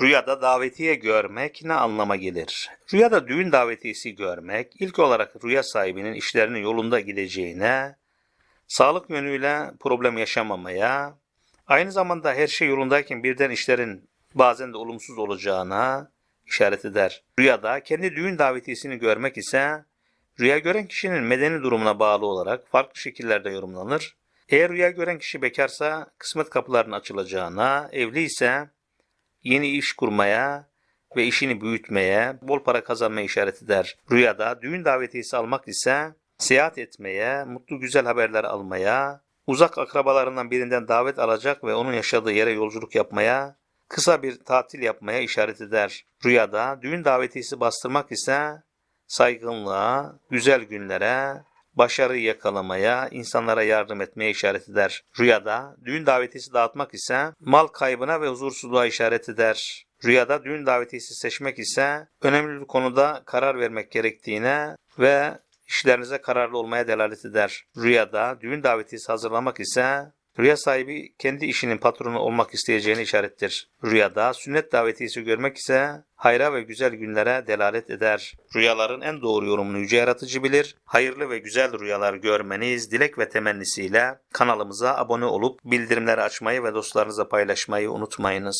Rüyada davetiye görmek ne anlama gelir? Rüyada düğün davetiyesi görmek ilk olarak rüya sahibinin işlerinin yolunda gideceğine, sağlık yönüyle problem yaşamamaya, aynı zamanda her şey yolundayken birden işlerin bazen de olumsuz olacağına işaret eder. Rüyada kendi düğün davetiyesini görmek ise rüya gören kişinin medeni durumuna bağlı olarak farklı şekillerde yorumlanır. Eğer rüya gören kişi bekarsa kısmet kapılarının açılacağına, evli ise yeni iş kurmaya ve işini büyütmeye, bol para kazanmaya işaret eder. Rüyada düğün davetiyesi almak ise seyahat etmeye, mutlu güzel haberler almaya, uzak akrabalarından birinden davet alacak ve onun yaşadığı yere yolculuk yapmaya, kısa bir tatil yapmaya işaret eder. Rüyada düğün davetiyesi bastırmak ise saygınlığa, güzel günlere, başarıyı yakalamaya, insanlara yardım etmeye işaret eder. Rüyada düğün davetiyesi dağıtmak ise mal kaybına ve huzursuzluğa işaret eder. Rüyada düğün davetiyesi seçmek ise önemli bir konuda karar vermek gerektiğine ve işlerinize kararlı olmaya delalet eder. Rüyada düğün davetiyesi hazırlamak ise rüya sahibi kendi işinin patronu olmak isteyeceğini işarettir. Rüyada sünnet davetiyesi görmek ise hayra ve güzel günlere delalet eder. Rüyaların en doğru yorumunu yüce yaratıcı bilir. Hayırlı ve güzel rüyalar görmeniz dilek ve temennisiyle kanalımıza abone olup bildirimleri açmayı ve dostlarınızla paylaşmayı unutmayınız.